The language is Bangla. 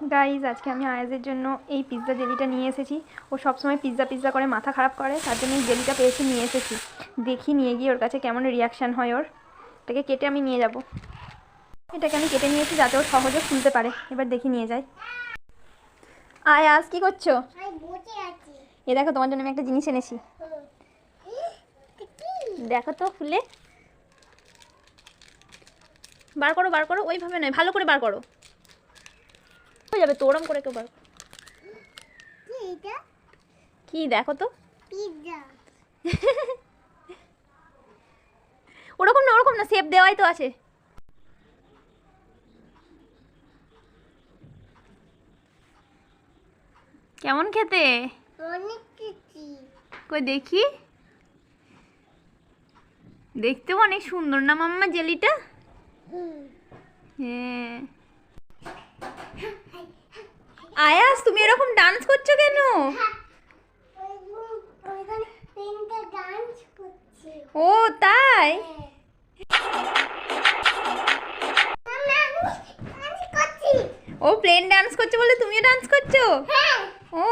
গাইজ আজকে আমি আয়াজের জন্য এই পিৎজা জেলিটা নিয়ে এসেছি। ও সবসময় পিৎজা পিৎজা করে মাথা খারাপ করে তার জন্য এই জেলিটা পেয়েছি নিয়ে এসেছি। দেখি নিয়ে গিয়ে ওর কাছে কেমন রিয়াকশান হয় ওর। এটাকে কেটে আমি নিয়ে যাব। এটাকে আমি কেটে নিয়েছি যাতে ও সহজে খুলতে পারে। এবার দেখি নিয়ে যাই। আয়াজ কি করছ? এ দেখো তোমার জন্য আমি একটা জিনিস এনেছি। দেখো তো খুলে বার করো বার করো ওইভাবে নয় ভালো করে বার করো। হয়ে যাবে তো ওরম করে কেউ কি দেখো তো। ওরকম না ওরকম না সেপ দেওয়াই তো আছে। কেমন খেতে? কই দেখি। দেখতেও অনেক সুন্দর না মাম্মা জেলিটা? হ্যাঁ। আয়াস তুমি এরকম ডান্স করছ কেন? করছে। ও তাই? করছি। ও প্লেন ডান্স করছে বলে তুমিও ডান্স করছ? হ্যাঁ। ও